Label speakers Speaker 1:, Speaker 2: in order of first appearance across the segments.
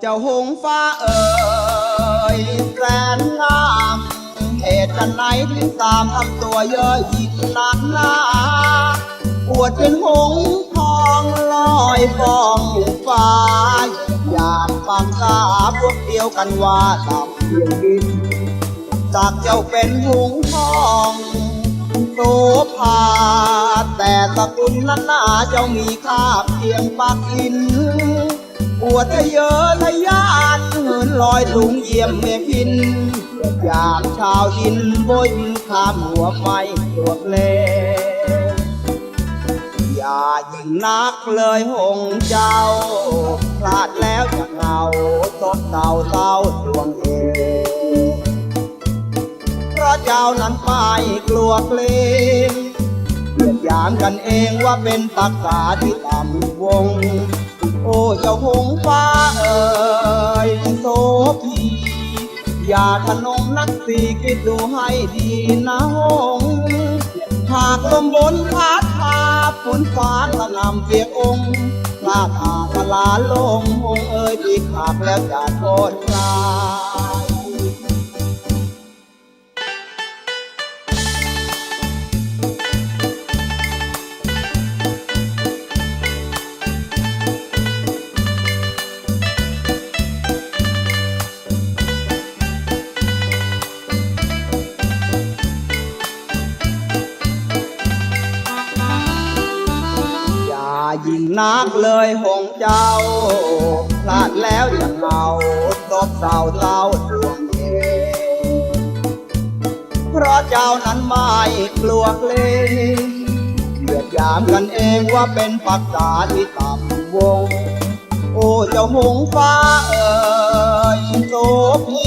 Speaker 1: เจ้าหงฟ้าเอ่ยแสนงามเหตุกันไหนถึงตามทำตัวเยอะยิ่งนักหนาปวดเป็นหงทองลอยฟองฟ้าอยากฟังกาพวกเดียวกันว่าต่ำเพียงดินจากเจ้าเป็นหงทองโสภาแต่ตะกุลนั้นหนาเจ้ามีค่าเพียงปากอิน ปวดทะเยอทะยานเหินลอยสูงเยี่ยมเมพินอยากชาวดินโบยบินข้ามหัวไฟตรวเลอย่ายิ่งนักเลยหงเจ้า พลาดแล้วจะเหงาสดเศร้าเศร้าดวงเองเพราะเจ้านั้นไม่กลัวเกรงเหยียดหยามกันเองว่าเป็นตักษาที่ต่ำวง โอ้เจ้าหงฟ้าเอ่ยโสพีอย่าทนงนักสีคิดดูให้ดีนะหงหากลมบนพัดพาฝนฟ้ากระนำเปียกองค์ลาดอาทลาลงหงเอ่ยปีขาดแล้วจะโทษใครลา นักเลยหงเจ้า พลาดแล้วอย่าเหงาตบเศร้าเศร้าดวงเองเพราะเจ้านั้นไม่กลัวเกรงเหยียดยามกันเองว่าเป็นปักษาที่ต่ำวง โอ้เจ้าหงฟ้าเอ่ยโสพี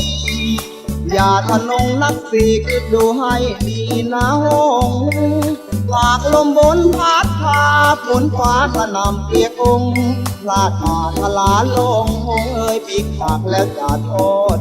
Speaker 1: อย่าทะนงนักสีคิดดูให้ดีนะหง หลากลมบนพัดพาฝนฟ้ากระหนำเปียกองลาดมาทลาลงหงเอ้ยปีกปากแล้วจะโทษ